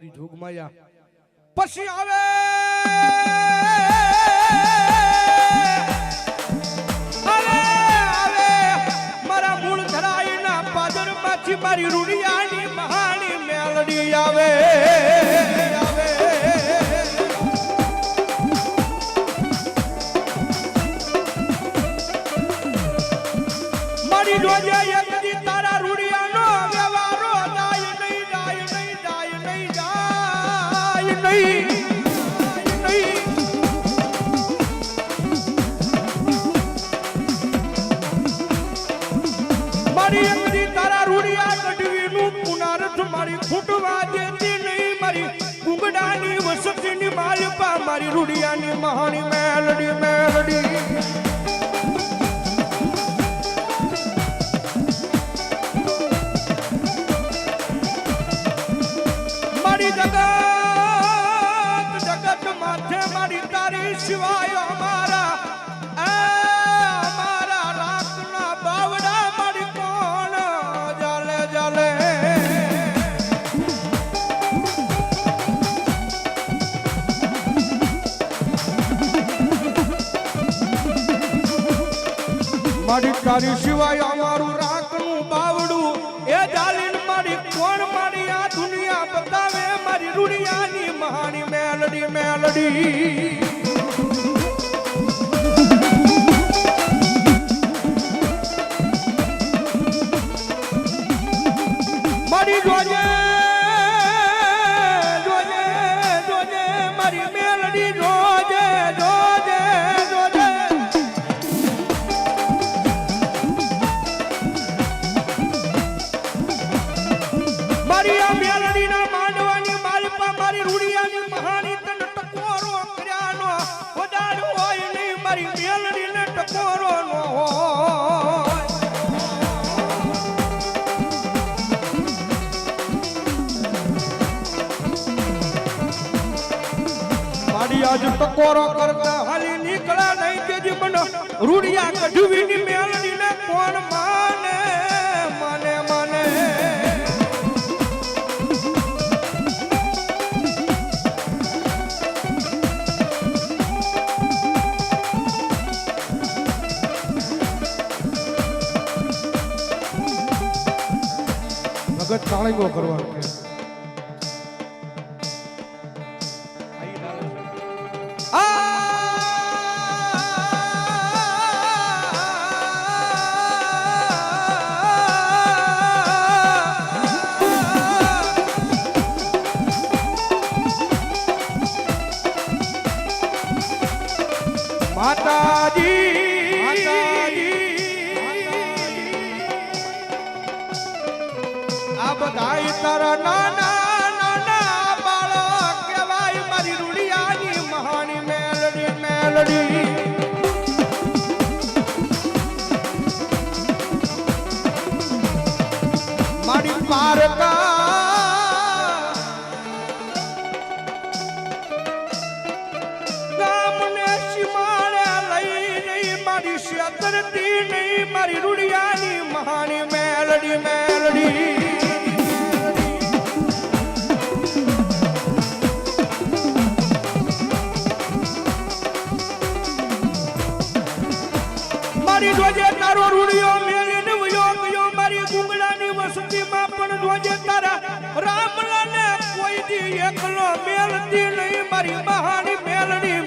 મારી જોગમાયા પછી આવે! મારી રૂડિયાની મહાની મેલડી આવે. મારી ફૂટવા દેતી નહીં મારી ગુંગડાની વસતીની માલપા મારી રૂડિયાની મહાની મેલડી મેલડી. મેલડી આજ ટકોરો કરતા હાલી નીકળા નહીં કે જી મને રૂડિયા મેળની ને કોણ માને માને માને. ભગત તાળીઓ કરવાનું. મેલડી મારી પારકા ગામને સીમાડે લઈ નહીં મારી શેતરતી નહીં મારી રૂડિયાની મહાની મેલડી મેલડી જોજે તારો રૂડિયો મેલીને વયો ગયો. મારી ગુંગળાની વસતીમાં પણ જોજે તારા રામલાને કોઈ દી એકલો મેલતી નહીં. મારી મહાની મેલડી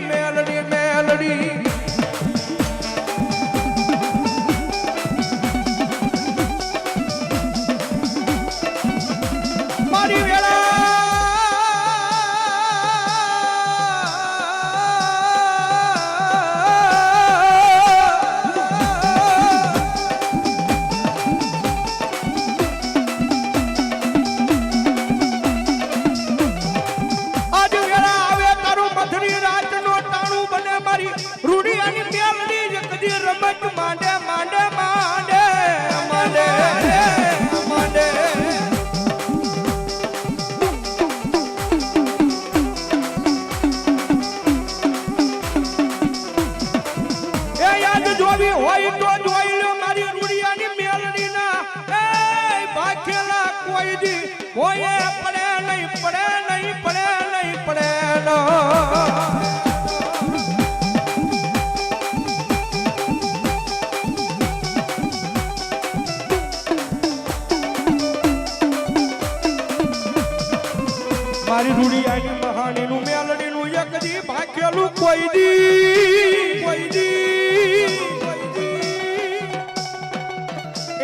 મારી રૂડિયાની મહાણીનું મેલડીનું એક દી ભાખેલું કોઈ દી કોઈ દી.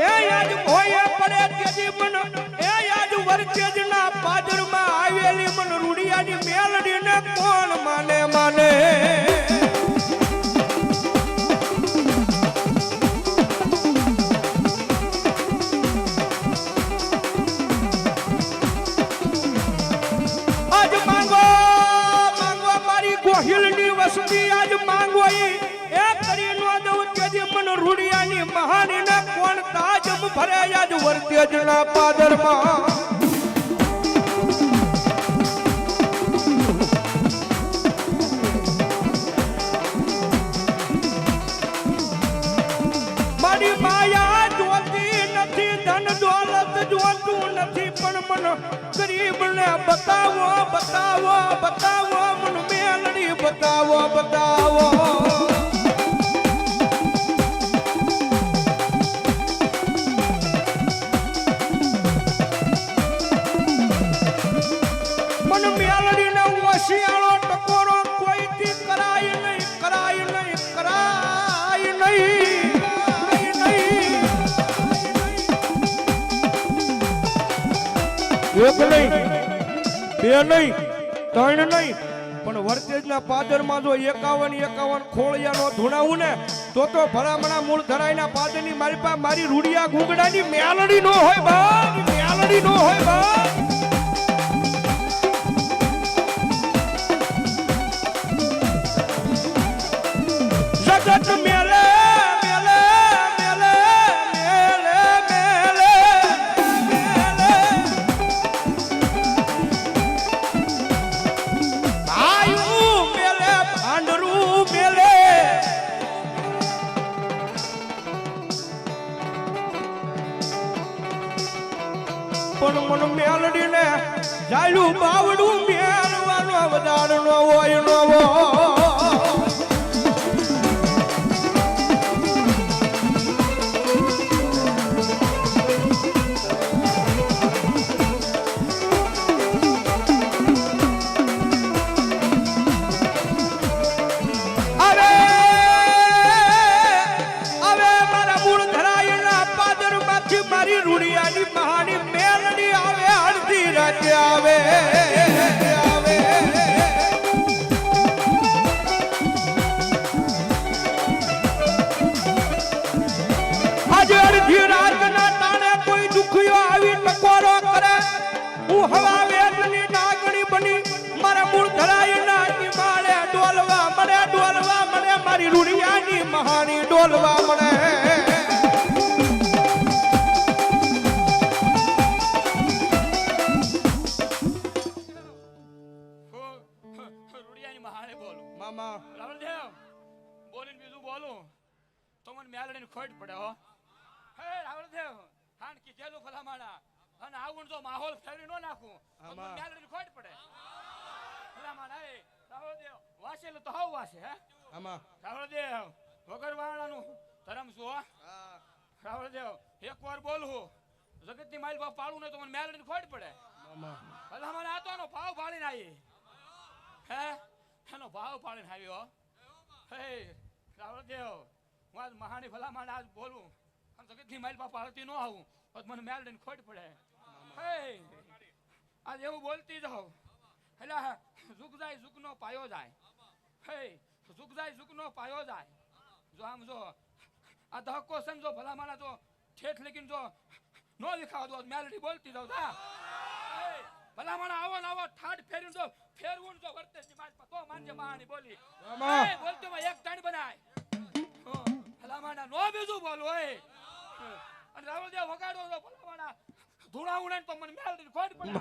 એ યાદ ભોયે પડે તેજી મન, એ યાદ વરતેજના પાદરમાં આવેલી મન રૂડિયાની મેલડીને કોણ મન મહાની ના કોણ તાજ ભરે આજ જોતું નથી, પણ મન ગરીબને બતાવો બતાવો બતાવો, મન મેલડી બતાવો બતાવો. એક નહીં. બે નહીં. ત્રણ નહીં. પણ વર્તેજના પાદરમાં જો એકાવન એકાવન ખોળિયાનો ધૂણાવું ને, તો તો ભલામણા મૂળ ધરાયના પાદરની મારી પાસે મારી રૂડિયા ગુંગડાની મેલડી નો હોય બા મેલડી નો હોય બા પણ મન મેલડીને જાયું બાવડું મેળવાનો વધારનો હોય નો હોય મહાની ડોલવા મળે. મામા. રાવણદેવ બોલીને બીજું બોલું. તો મને મેલડીને ખોટ પડે હો. હે રાવણદેવ હાન કીધેલું ભલામાણા. અને આવું જો માહોલ ફેરવી નો નાખું તો મને મેલડીને ખોટ પડે. એ રાવણદેવ વાસેલું તો હાવ વાસે હે? આમાં. રાવણદેવ વગર વાળાનું ધરમ શું રાવળ દેવ એક વાર જગતની માઇલ બાપ પાડું ને તો મને મેલડીને ખોટ પડે. ભલામણ આ તો એનો ભાવ પાડીને આવી. હે? એનો ભાવ પાડીને આવ્યો હે? રાવણદેવ હું આજ મહાની ભલામણ આજ બોલું. આમ જગતની માઇલ બાપ પાડતી ન આવું તો મને મેલ ને ખોટ પડે. હે આજ એવું બોલતી જાઉં એટલે ઝુક જાય ઝુકનો પાયો જાય. હે ઝુક જાય ઝુકનો પાયો જાય. જો આમ જો આ ધક્કો સમજો ભલામણ જો ઠેઠ લેકિન જો નો દેખાવ દો મેલડી બોલતી જાઉં જા. ભલા માણા આવો ને આવો ઠાડ ફેરી જો ફેરવું જો વર્તે મારી પાસે, તો માનજે માણી બોલી. બોલતો માં એક ટાણ બનાય. ભલા માણા નો બીજું બોલ એ. અને રાવણદેવ વગાડો તો માણા ધૂણા ઉડે ને તો મને મેલડી ખોટ પડે.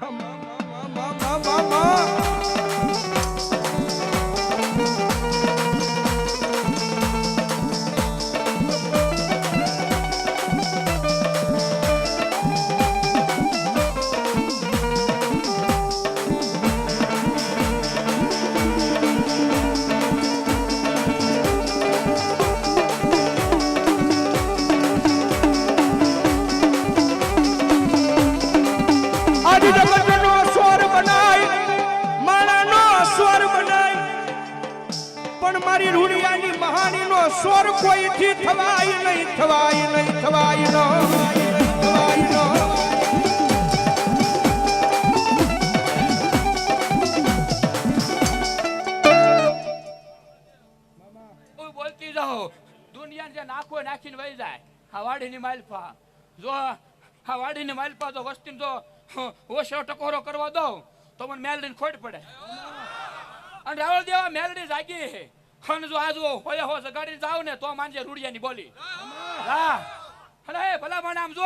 મારી રૂડિયાની મહાનીનો સ્વર કોઈથી થવાય નહીં થવાય નહીં, થવાય નો. થવાય નો બોલતી જાઉં દુનિયાને જે નાખો નાખીને વહી જાય. આ વાડીની માલપા જો આ વાડીની માલપા તો વસ્તીને જો ઓછો ટકોરો કરવા દઉં, તો મને મેલડીને ખોટ પડે. અને રાવળ દેવા મેલડી જાગી હન જો આજુ હોય હો ગાડી જાવ ને તો માનજે રૂડિયાની બોલી. હા એ ભલા મને આમ જો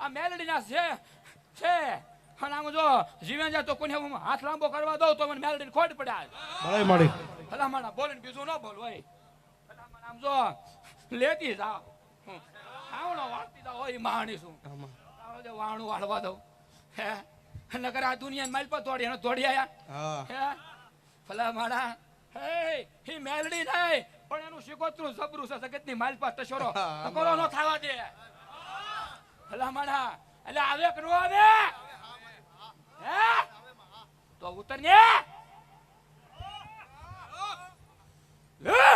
આ મેલડી ના છે છે. અને આમ જો જીવન જાય તો કોને હું હાથ લાંબો કરવા દઉં તો મને મેલડી ખોટ પડે મળે મળી ભલામણ બોલે બીજું ન બોલ હોય ભલામણ આમ જો લેતી જાવ આવડો વાળતી જાવ હોય માણી જો વાણું વાળવા દઉં. હે? નકર આ દુનિયા માઇલ પર તોડી દોડી આયા. હે? ભલા માણા હે હી મેલડી નહીં પણ એનું શિકોત્રું સબરું છે જગતની માલ પર ટશોરો ટકોરો નો થાવા દે? ભલા માણા એટલે આવે કે નો આવે? હે? તો ઉતર ને હે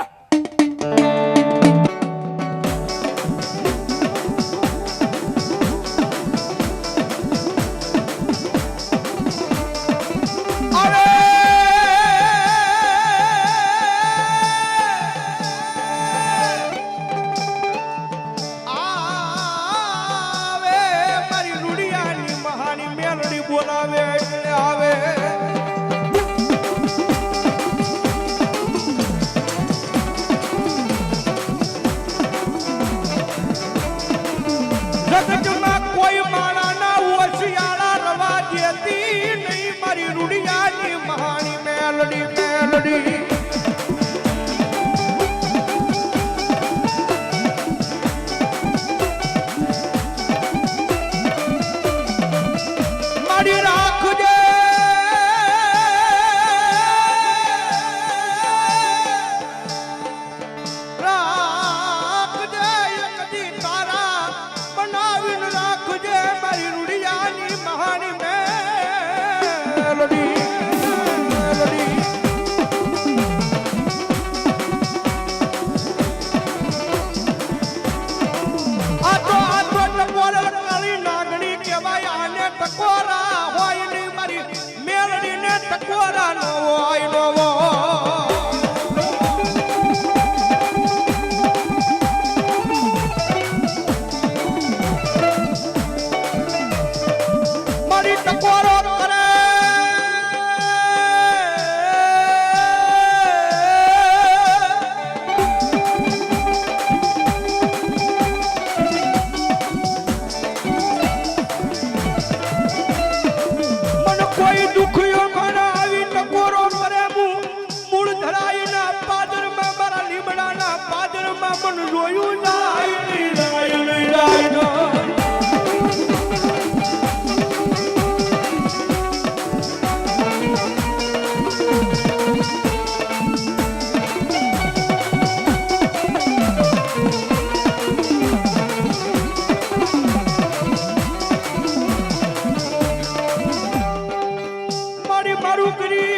મારી મારું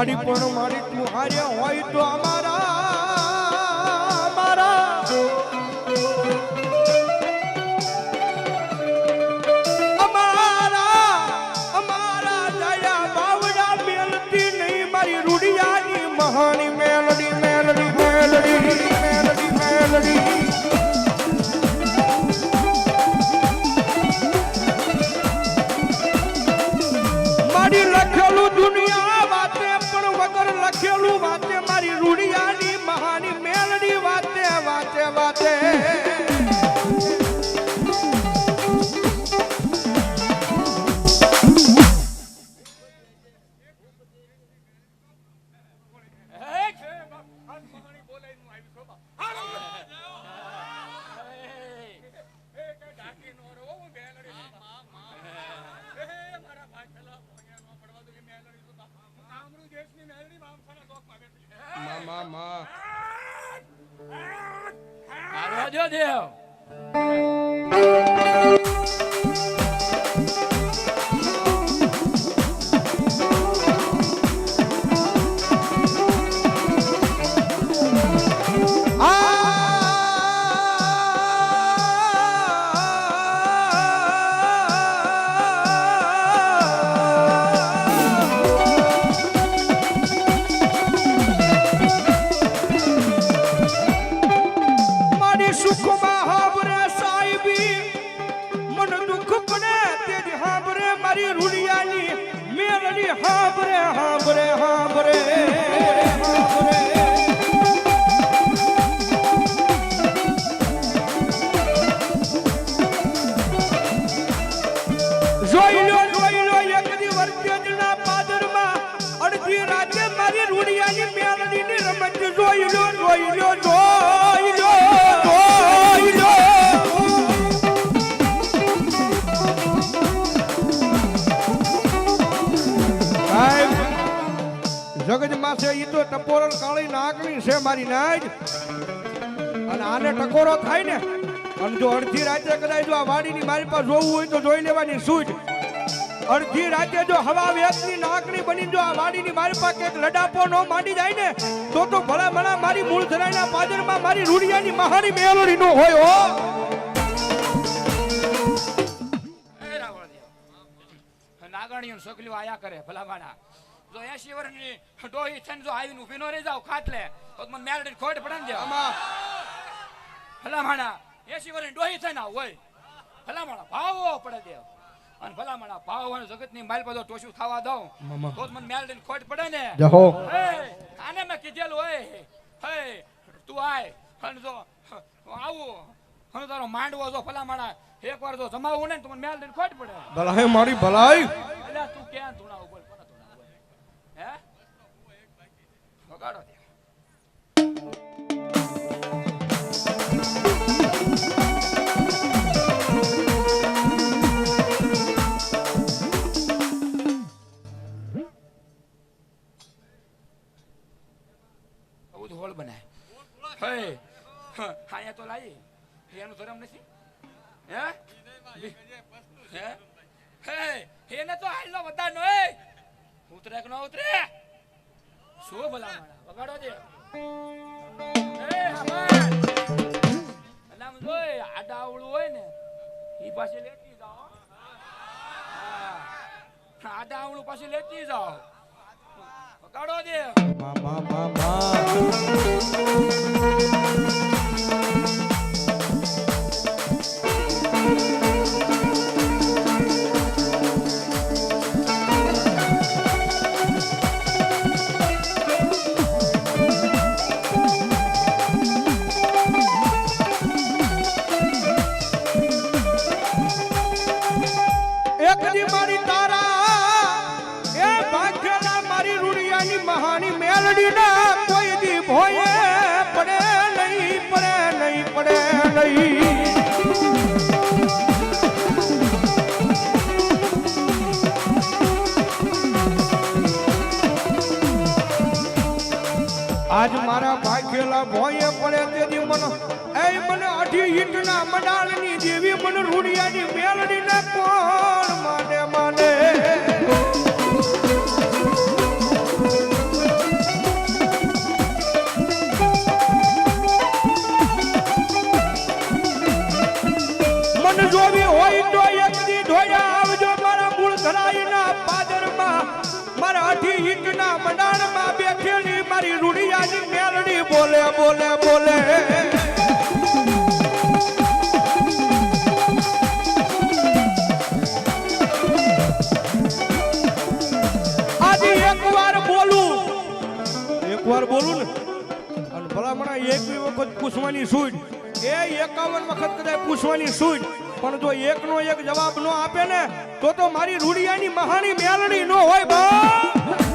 મારી પણ મારી તું હાર્યા હોય તો ટપોરલ કાળી નાગણી છે મારી નાજ અને આને ટકોરો થાય ને, અને જો અડધી રાતે કદાચ જો આ વાડીની મારી પાસે જોવું હોય તો જોઈ લેવાની સૂજ અડધી રાતે જો હવા વેતની નાકની બની જો આ વાડીની મારી પાસે એક લડાપો નો માંડી જાય ને, તો તો ભલા ભલા મારી મૂળ ધરાઈના પાદરમાં મારી રૂડિયાની મહાની મેલોડી નો હોય હો. નાગણીઓ છોકરીઓ આયા કરે ભલા માણા જો એસી વર્ષની ડોહી થઈને જો આવીને ઊભી ન રહી જાવ ખાટલે તો મને મેરડી ખોટ પડે ને દેવ આમાં. ભલા માણા એસી વર્ષની ડોહી છે ને હોય ભલામણા ભાવો પડે દેવ. અને ભલામણા ભાવ અને જગતની માલ પર ટોશું ખાવા દઉં તો મને મેરડી ખોટ પડે ને. જહો આને મેં કીધેલું હોય હે તું આય અને જો આવું અને તારો માંડવો જો ભલા માણા એક વાર જો જમાવું ને તો મને મેરડી ખોટ પડે. ભલાઈ મારી ભલાઈ. એટલે તું ક્યાં ધૂણા બોલ? હે? વગાડો મન એ મને અઢી ઈંટના મંડાળની દેવી મને રૂડિયાની મેલડી ને કોણ માને. માને મારા અઢી ઈંટના મંડાણમાં બેઠેલી મારી રૂડિયાની બોલે બોલે. આજે એકવાર બોલું. એકવાર બોલું ને. અને ભલામણા એકવી વખત પૂછવાની સૂટ એ એકાવન વખત પૂછવાની સૂટ પણ જો એકનો એક જવાબ ન આપે ને, તો તો મારી રૂડિયાની મહાની મેલડી ન હોય બા.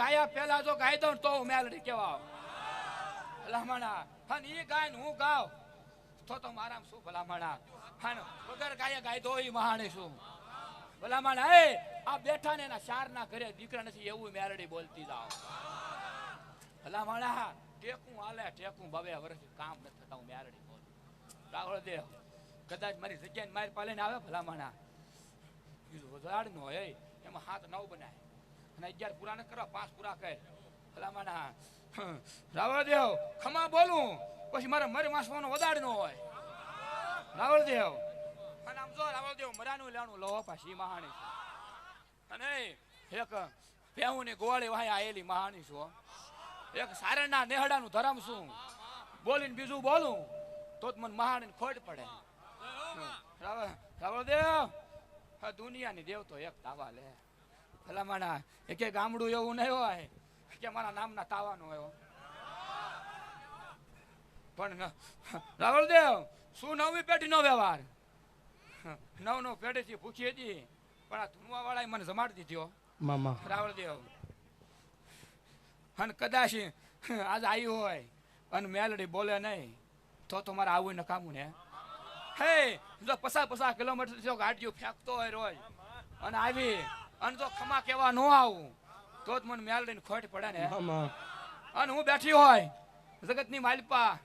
ગાયા પેલા જો ગાય દઉં તો મેલડી કેવા ભલામણા. હન ઈ ગાય ને હું ગાવ? તો તો મારામ શું ભલામણા? હન વગર ગાય ગાય તો ઈ મહાણી શું ભલા માણા એ, આ બેઠા ને એના ચાર ના ઘરે દીકરા નથી, એવું મેરડી બોલતી જાઓ. ભલા માણા ટેકું હાલે, ટેકું બબે વર્ષ કામ નથી થતા, હું મેરડી બોલું. રાહુલ દેવ, કદાચ મારી જગ્યાએ મારી પાલે આવે ભલા માણા કીધું વધાડ નો હોય, એમાં હાથ નવ બનાય. અને અગિયાર પૂરા ન કરવા પાંચ પૂરા કર ભલામાના રાવળદેવ રાવળ ખમા બોલું. પછી મારે મરી માસવાનો વધારે ન હોય. રાવળદેવ. અને આમ જો, રાવળદેવ મરાનું લેવાનું લો પાછી મહાણી અને એક પેહું ની ગોળી વાય આયેલી મહાણી છો એક સારણના નેહડાનું ધરમ છું બોલીને બીજું બોલું, તો જ મને મહાણી ખોટ પડે. રાવળદેવ રાવળ દુનિયાની દેવ તો એક તાવા લે. ભલામાણા. એક ગામડું એવું નહીં હોય. કે મારા નામના તાવાનો હોય. પણ રાવળદેવ શું નવી પેઢીનો વ્યવહાર? નવ નવ પેઢીથી ભૂખી હતી પણ આ ધુનવા વાળાએ મને જમાડી દીધો. મામા. રાવળદેવ અને કદાચ આજ આવ્યું હોય અને મેલડી બોલે નહીં તો તો મારે આવું નકામું ને. હે જો પસાર પસાર કિલોમીટર ગાડીઓ ફેંકતો હોય રોજ અને આવી અને જો ખમા કેવા ન આવું તો જ મને મેલડીને ખોટ પડે ને. અને હું બેઠી હોય જગતની માલપા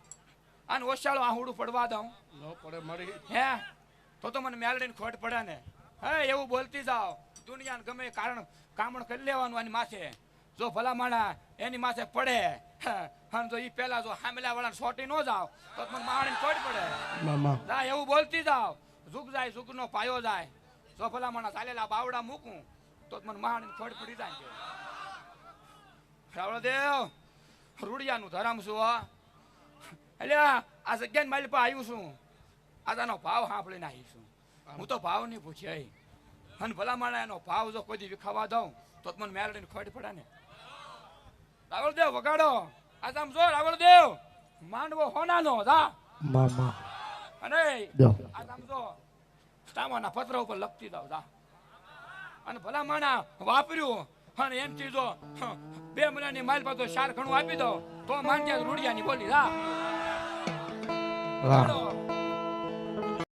અને ઓશાળો આહુડું પડવા દઉં. ન પડે મળી. હે? તો તો મને મેલડીને ખોટ પડે ને. હે એવું બોલતી જાઓ. દુનિયાને ગમે કારણ કામણ કરી લેવાનું એની માથે. જો ભલા માણા એની માથે પડે અને જો ઈ પેલા જો હામલા વાળા સોટી ન જાવ તો મને માણી ખોટ પડે. જા એવું બોલતી જાવ ઝુક જાય ઝુકનો પાયો જાય. જો ભલા માણા ચાલેલા બાવડા મૂકું તો મને માણીને ખોડ પડી જાય છે શ્રાવણદેવ રૂડિયાનું ધરામ છું હા? એટલે આ જગ્યાને મારી પર આવ્યું છું. આ તાનો ભાવ સાંભળીને આવી છું. હું તો ભાવ નહીં પૂછ્યા અને ભલા માણા એનો ભાવ જો કોઈ વિખાવા દઉં તો મને મેલડીને ખોટ પડે ને. રાવળદેવ વગાડો. આ આમ જો રાવળદેવ માંડવો હોનાનો જા. મામા. અને આ આમ જો સ્ટામોના પત્ર ઉપર લખતી દઉં જા. અને ભલા માણા વાપર્યું. અને એમ ચીજો બે મહિનાની માલ પાતો ચાર ઘણું આપી દો. તો માનજે રૂડિયાની બોલી રા વાહ.